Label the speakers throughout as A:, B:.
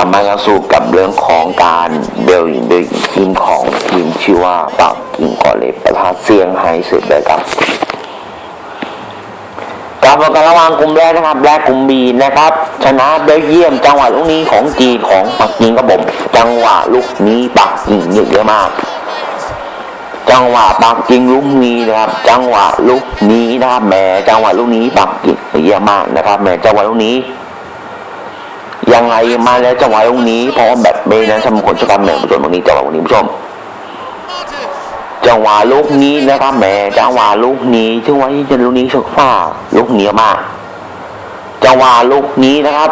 A: ลับมากันสู่กับเรื่องของการเบลเบลทีมของทีมชื่อว่าปักกิ่งกอเลประทะเซียงไฮ้เสร็จเลยครับกลับมากันระหว่างกลุ่มแรกนะครับและกลุ่มบีนะครับ ชนะเบลเยียมจังหวะลูกนี้ของจีนของปักกิ่งครับผมจังหวะลูกนี้ปักกิ่งเยอะมาก จังหวะปักกิ่งลูกนี้นะครับ จังหวะลูกนี้นะครับแหมจังหวะลูกนี้ปักกิ่งเยอะมากนะครับแหมจังหวะลูกนี้ มาแล้วจังหวะตรงนี้พราะว่าแบบเบย์นั้นสมควรจะทำแหม่ผู้ชมตรงนี้จังหวะตรงนี้ผู้ชม จังหวะลูกนี้นะครับแหมจังหวะลูกนี้จังหวะที่จะลูกนี้สุดฟ้าลูกเหนียวมากจังหวะลูกนี้นะครับ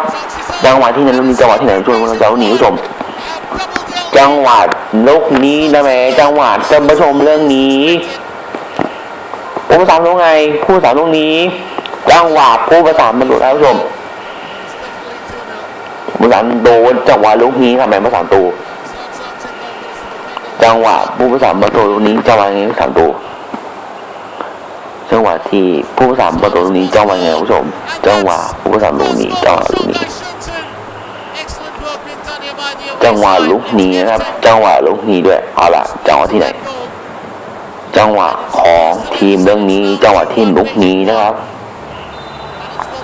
A: จังหวะที่ไหนลูกนี้จังหวะที่ไหนผู้ชมเราจะนี้ผู้ชม จังหวะลูกนี้นะแหม่จังหวะท่านผู้ชมเรื่องนี้ผู้ประสานลูกไงผู้ประสานลูกนี้ จังหวะผู้ประสานมันดูแล้วผู้ชม มุสันโดนจังหวะลูกนี้ทำไมม่สามตูจังหวะผู้ประสานประตูลูกนี้จังหวะนี้สามตูจังหวะที่ผู้ประสานประตูลูกนี้จังหวะไงคุณผู้ชมจังหวะผู้ประสานลูกนี้จังหวะลูกนี้จังหวะลูกนี้นะครับ จังหวะลูกนี้ด้วยเอาละจังหวะที่ไหน จังหวะของทีมเรื่องนี้ จังหวะทีมลูกนี้นะครับ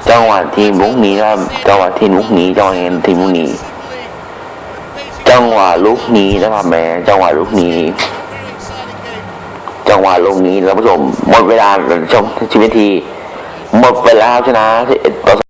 A: จังหวัดทีมลูกนี้นะครับจังหวัดทีมลูกนี้จังหวะทีมลูกนี้จังหวะลูกนี้นะครับแม่จังหวะลูกนี้ จังหวะลุกนี้แล้วผู้ชมหมดเวลาชมชีวิตทีหมดเวลาชนะ11ต่อ